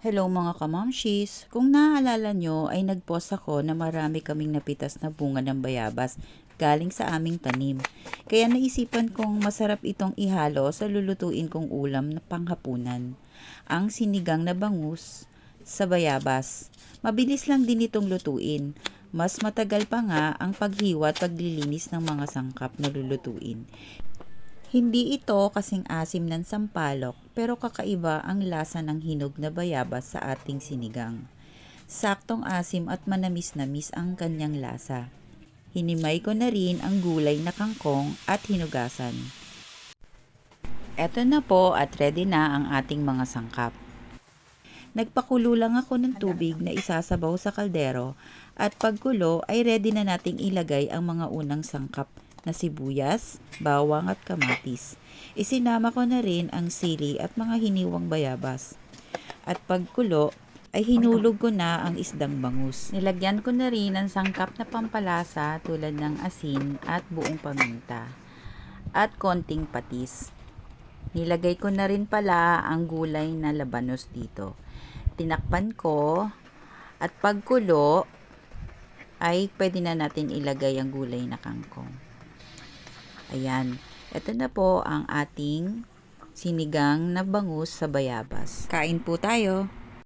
Hello mga kamamshis! Kung naaalala nyo ay nagpost ako na marami kaming napitas na bunga ng bayabas galing sa aming tanim. Kaya naisipan kong masarap itong ihalo sa lulutuin kong ulam na panghapunan. Ang sinigang na bangus sa bayabas. Mabilis lang din itong lutuin. Mas matagal pa nga ang paghiwa at paglilinis ng mga sangkap na lulutuin. Hindi ito kasing asim ng sampalok pero kakaiba ang lasa ng hinog na bayabas sa ating sinigang. Saktong asim at manamis-namis ang kanyang lasa. Hinimay ko na rin ang gulay na kangkong at hinugasan. Eto na po at ready na ang ating mga sangkap. Nagpakulo lang ako ng tubig na isasabaw sa kaldero at pagkulo ay ready na nating ilagay ang mga unang sangkap na sibuyas, bawang at kamatis. Isinama ko na rin ang sili at mga hiniwang bayabas. At pagkulo, ay hinulog ko na ang isdang bangus. Nilagyan ko na rin ng sangkap na pampalasa tulad ng asin at buong paminta. At konting patis. Nilagay ko na rin pala ang gulay na labanos dito. Tinakpan ko at pagkulo ay pwede na natin ilagay ang gulay na kangkong. Ayan. Ito na po ang ating sinigang na bangus sa bayabas. Kain po tayo.